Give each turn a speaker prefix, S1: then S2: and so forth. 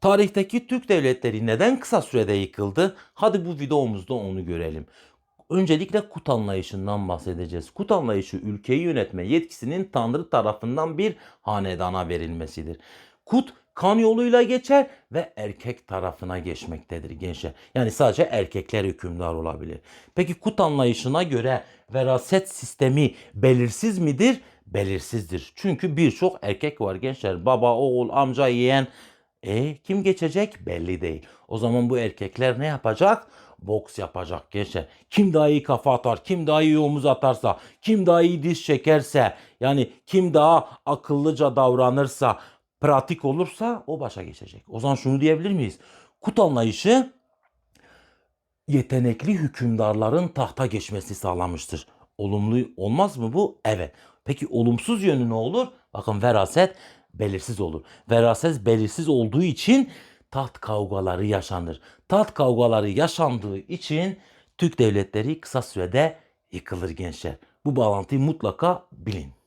S1: Tarihteki Türk devletleri neden kısa sürede yıkıldı? Hadi bu videomuzda onu görelim. Öncelikle kut anlayışından bahsedeceğiz. Kut anlayışı ülkeyi yönetme yetkisinin Tanrı tarafından bir hanedana verilmesidir. Kut kan yoluyla geçer ve erkek tarafına geçmektedir gençler. Yani sadece erkekler hükümdar olabilir. Peki kut anlayışına göre veraset sistemi belirsiz midir? Belirsizdir. Çünkü birçok erkek var gençler. Baba, oğul, amca, yeğen. E kim geçecek belli değil. O zaman bu erkekler ne yapacak? Boks yapacak gençler. Kim daha iyi kafa atar, kim daha iyi omuz atarsa, kim daha iyi diz çekerse, yani kim daha akıllıca davranırsa, pratik olursa o başa geçecek. O zaman şunu diyebilir miyiz? Kut anlayışı yetenekli hükümdarların tahta geçmesi sağlamıştır. Olumlu olmaz mı bu? Evet. Peki olumsuz yönü ne olur? Bakın veraset belirsiz olur. Veraset belirsiz olduğu için taht kavgaları yaşanır. Taht kavgaları yaşandığı için Türk devletleri kısa sürede yıkılır gençler. Bu bağlantıyı mutlaka bilin.